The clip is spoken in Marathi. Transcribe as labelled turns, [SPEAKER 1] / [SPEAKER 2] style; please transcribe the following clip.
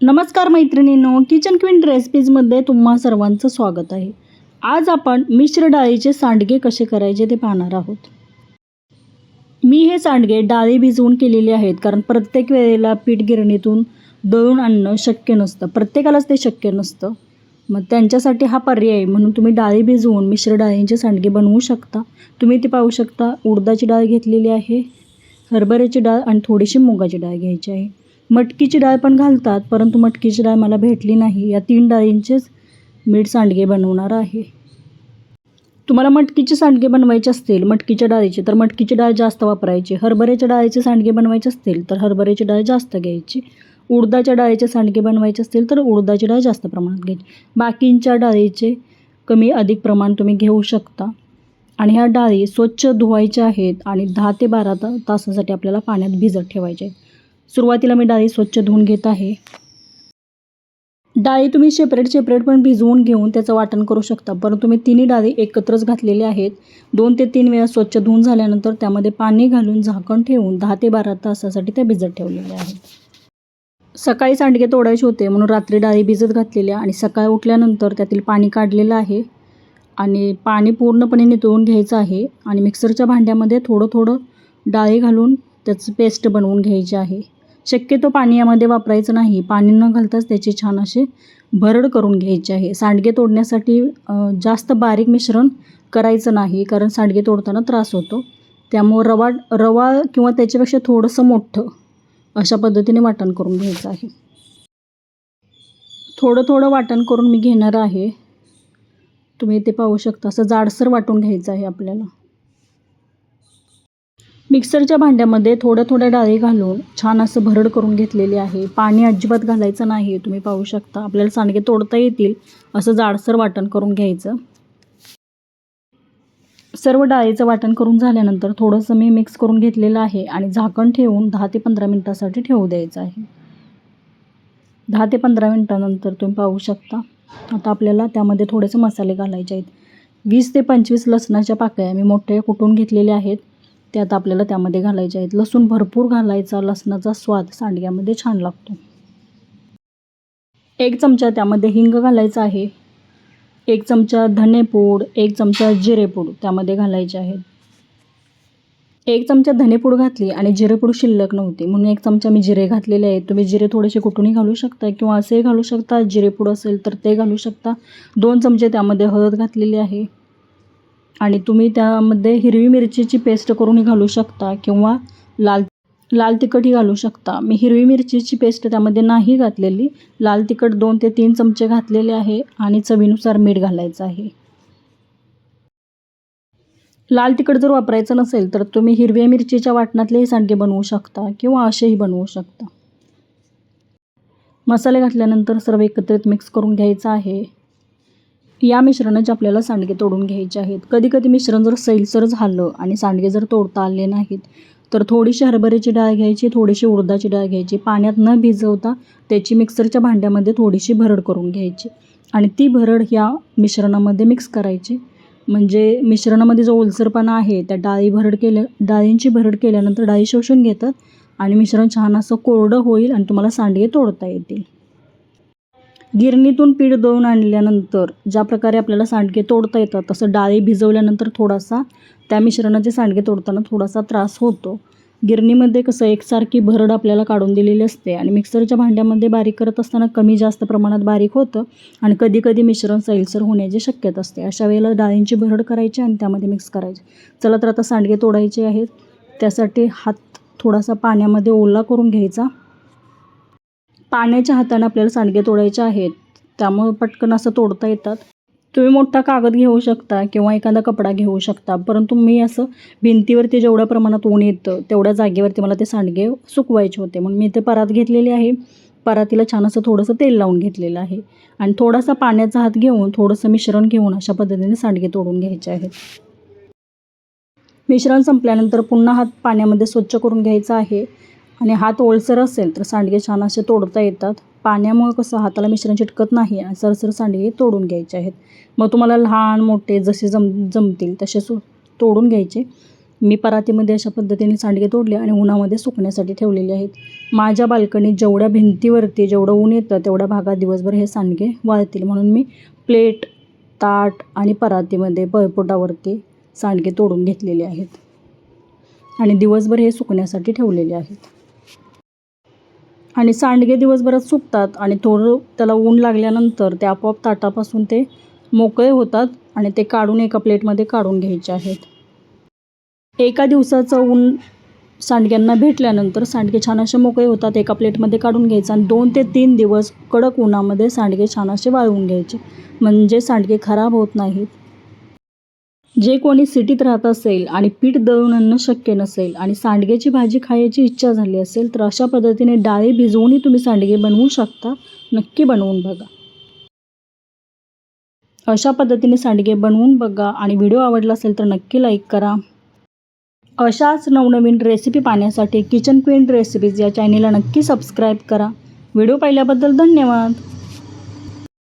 [SPEAKER 1] नमस्कार मैत्रिणींनो किचन क्वीन रेसिपीजमध्ये तुम्हा सर्वांचं स्वागत आहे. आज आपण मिश्र डाळीचे सांडगे कसे करायचे ते पाहणार आहोत. मी हे सांडगे डाळी भिजवून केलेले आहेत कारण प्रत्येक वेळेला पीठ गिरणीतून दळून आणणं शक्य नसतं. प्रत्येकालाच ते शक्य नसतं. मग त्यांच्यासाठी हा पर्याय आहे म्हणून तुम्ही डाळी भिजवून मिश्र डाळींचे सांडगे बनवू शकता. तुम्ही ते पाहू शकता उडदाची डाळ घेतलेली आहे हरभऱ्याची डाळ आणि थोडीशी मुगाची डाळ घ्यायची आहे. मटकीची डाळ पण घालतात परंतु मटकीची डाळ मला भेटली नाही. या तीन डाळींचेच मीठ सांडगे बनवणार आहे. तुम्हाला मटकीचे सांडगे बनवायचे असतील मटकीच्या डाळीचे तर मटकीची डाळ जास्त वापरायची. हरभऱ्याच्या डाळीचे सांडगे बनवायचे असतील तर हरभऱ्याची डाळ जास्त घ्यायची. उडदाच्या डाळीचे सांडगे बनवायचे असतील तर उडदाची डाळ जास्त प्रमाणात घ्यायची. बाकींच्या डाळीचे कमी अधिक प्रमाण तुम्ही घेऊ शकता. आणि ह्या डाळी स्वच्छ धुवायच्या आहेत आणि दहा ते बारा तासासाठी आपल्याला पाण्यात भिजत ठेवायचे आहेत. सुरुवातीला मी डाळी स्वच्छ धुवून घेत आहे. डाळी तुम्ही सेपरेट सेपरेट पण भिजवून घेऊन त्याचं वाटण करू शकता. परंतु मी तिन्ही डाळी एकत्रच घातलेली आहेत. दोन ते तीन वेळा स्वच्छ धुवून झाल्यानंतर त्यामध्ये पाणी घालून झाकण ठेवून दहा ते बारा तासासाठी त्या भिजत ठेवलेल्या आहेत. सकाळी सांडगे तोडायचे होते म्हणून रात्री डाळी भिजत घातलेल्या आणि सकाळी उठल्यानंतर त्यातील पाणी काढलेलं आहे. आणि पाणी पूर्णपणे नितळून घ्यायचं आहे आणि मिक्सरच्या भांड्यामध्ये थोडं थोडं डाळी घालून त्याचं पेस्ट बनवून घ्यायची आहे. शक्यतो पाणी यामध्ये वापरायचं नाही. पाणी न घालताच त्याची छान असे भरड करून घ्यायची आहे. सांडगे तोडण्यासाठी जास्त बारीक मिश्रण करायचं नाही कारण सांडगे तोडताना त्रास होतो. त्यामुळं रवा रवा किंवा त्याच्यापेक्षा थोडंसं मोठं अशा पद्धतीने वाटण करून घ्यायचं आहे. थोडं थोडं वाटण करून मी घेणार आहे. तुम्ही ते पाहू शकता. असं जाडसर वाटून घ्यायचं आहे आपल्याला. मिक्सरच्या भांड्यामध्ये थोड्या थोड्या डाळी घालून छान असं भरड करून घेतलेली आहे. पाणी अजिबात घालायचं नाही तुम्ही पाहू शकता. आपल्याला सांडगे तोडता येतील असं जाडसर वाटण करून घ्यायचं. सर्व डाळीचं वाटण करून झाल्यानंतर थोडंसं मी मिक्स करून घेतलेलं आहे आणि झाकण ठेवून दहा ते पंधरा मिनटासाठी ठेवू द्यायचं आहे. दहा ते पंधरा मिनटानंतर तुम्ही पाहू शकता. आता आपल्याला त्यामध्ये थोडेसे मसाले घालायचे आहेत. वीस ते पंचवीस लसणाच्या पाकळ्या मी मोठ्या कुटून घेतलेल्या आहेत. ते आता आपल्याला त्यामध्ये घालायचे आहेत. लसूण भरपूर घालायचा लसणाचा स्वाद सांडग्यामध्ये छान लागतो. एक चमचा त्यामध्ये हिंग घालायचा आहे. एक चमचा धनेपूड एक चमचा जिरेपूड त्यामध्ये घालायचे आहेत. एक चमचा धनेपूड घातली आणि जिरेपूड शिल्लक नव्हती. म्हणून एक चमचा मी जिरे घातलेले आहेत. तुम्ही जिरे थोडेसे कुठूनही घालू शकता किंवा असेही घालू शकता. जिरेपूड असेल तर ते घालू शकता. दोन चमचे त्यामध्ये हळद घातलेली आहे. आणि तुम्ही त्यामध्ये हिरवी मिरचीची पेस्ट करूनही घालू शकता किंवा लाल लाल तिखटही घालू शकता. मी हिरवी मिरचीची पेस्ट त्यामध्ये नाही घातलेली. लाल तिखट दोन ते तीन चमचे घातलेले आहे आणि चवीनुसार मीठ घालायचं आहे. लाल तिखट जर वापरायचं नसेल तर तुम्ही हिरव्या मिरचीच्या वाटणातलेही सांडगे बनवू शकता किंवा असेही बनवू शकता. मसाले घातल्यानंतर सर्व एकत्रित मिक्स करून घ्यायचं आहे. या मिश्रणाचे आपल्याला सांडगे तोडून घ्यायचे आहेत. कधी कधी मिश्रण जर सैलसर झालं आणि सांडगे जर तोडता आले नाहीत तर थोडीशी हरभऱ्याची डाळ घ्यायची थोडीशी उडदाची डाळ घ्यायची. पाण्यात न भिजवता त्याची मिक्सरच्या भांड्यामध्ये थोडीशी भरड करून घ्यायची आणि ती भरड ह्या मिश्रणामध्ये मिक्स करायची. म्हणजे मिश्रणामध्ये जो ओलसरपणा आहे त्या डाळी भरड केल्या डाळींची भरड केल्यानंतर डाळी शोषून घेतात आणि मिश्रण छान असं कोरडं होईल आणि तुम्हाला सांडगे तोडता येतील. गिरणीतून पीठ दळून आणल्यानंतर ज्या प्रकारे आपल्याला सांडगे तोडता येतात तसं डाळी भिजवल्यानंतर थोडासा त्या मिश्रणाचे सांडगे तोडताना थोडासा त्रास होतो. गिरणीमध्ये कसं एकसारखी भरड आपल्याला काढून दिलेली असते आणि मिक्सरच्या भांड्यामध्ये बारीक करत असताना कमी जास्त प्रमाणात बारीक होतं आणि कधी कधी मिश्रण सैलसर होण्याची शक्यता असते. अशा वेळेला डाळींची भरड करायची आणि त्यामध्ये मिक्स करायची. चला तर आता सांडगे तोडायचे आहेत. त्यासाठी हात थोडासा पाण्यामध्ये ओला करून घ्यायचा. पाण्याच्या हाताने आपल्याला सांडगे तोडायचे आहेत. त्यामुळं पटकन असं तोडता येतात. तुम्ही मोठा कागद घेऊ शकता किंवा एखादा कपडा घेऊ शकता. परंतु मी असं भिंतीवरती जेवढ्या प्रमाणात ऊन येतं तेवढ्या जागेवरती मला ते सांडगे सुकवायचे होते. म्हणून मी ते परात घेतलेली आहे. परातीला छान असं थोडंसं तेल लावून घेतलेलं आहे. आणि थोडासा पाण्याचा हात घेऊन थोडंसं मिश्रण घेऊन अशा पद्धतीने सांडगे तोडून घ्यायचे आहेत. मिश्रण संपल्यानंतर पुन्हा हात पाण्यामध्ये स्वच्छ करून घ्यायचा आहे. आणि हात ओलसर असेल तर सांडगे छान असे तोडता येतात. पाण्यामुळे कसं हाताला मिश्रण चिटकत नाही आणि सरसर सांडगे तोडून घ्यायचे आहेत. मग तुम्हाला लहान मोठे जसे जम जमतील तसे सु तोडून घ्यायचे. मी परातीमध्ये अशा पद्धतीने सांडगे तोडले आणि उन्हामध्ये सुकण्यासाठी ठेवलेले आहेत. माझ्या बाल्कनीत जेवढ्या भिंतीवरती जेवढं ऊन येतं तेवढ्या भागात दिवसभर हे सांडगे वाळतील. म्हणून मी प्लेट ताट आणि परातीमध्ये पळपोटावरती सांडगे तोडून घेतलेले आहेत. आणि दिवसभर हे सुकण्यासाठी ठेवलेले आहेत. आणि सांडगे दिवसभरात सुकतात आणि थोडं त्याला ऊन लागल्यानंतर ते आपोआप ताटापासून ते मोकळे होतात आणि ते काढून एका प्लेटमध्ये काढून घ्यायचे आहेत. एका दिवसाचं ऊन सांडग्यांना भेटल्यानंतर सांडगे छान असे मोकळे होतात एका प्लेटमध्ये काढून घ्यायचं आणि दोन ते तीन दिवस कडक उन्हामध्ये सांडगे छान असे वाळवून घ्यायचे. म्हणजे सांडगे खराब होत नाहीत. जे कोणी सिटीत राहत असेल आणि पीठ दळून आणणं शक्य नसेल आणि सांडग्याची भाजी खायची इच्छा झाली असेल तर अशा पद्धतीने डाळी भिजवूनही तुम्ही सांडगे बनवू शकता. नक्की बनवून बघा. अशा पद्धतीने सांडगे बनवून बघा आणि व्हिडिओ आवडला असेल तर नक्की लाईक करा. अशाच नवनवीन रेसिपी पाहण्यासाठी किचन क्वीन रेसिपीज या चॅनेलला नक्की सबस्क्राईब करा. व्हिडिओ पाहिल्याबद्दल धन्यवाद.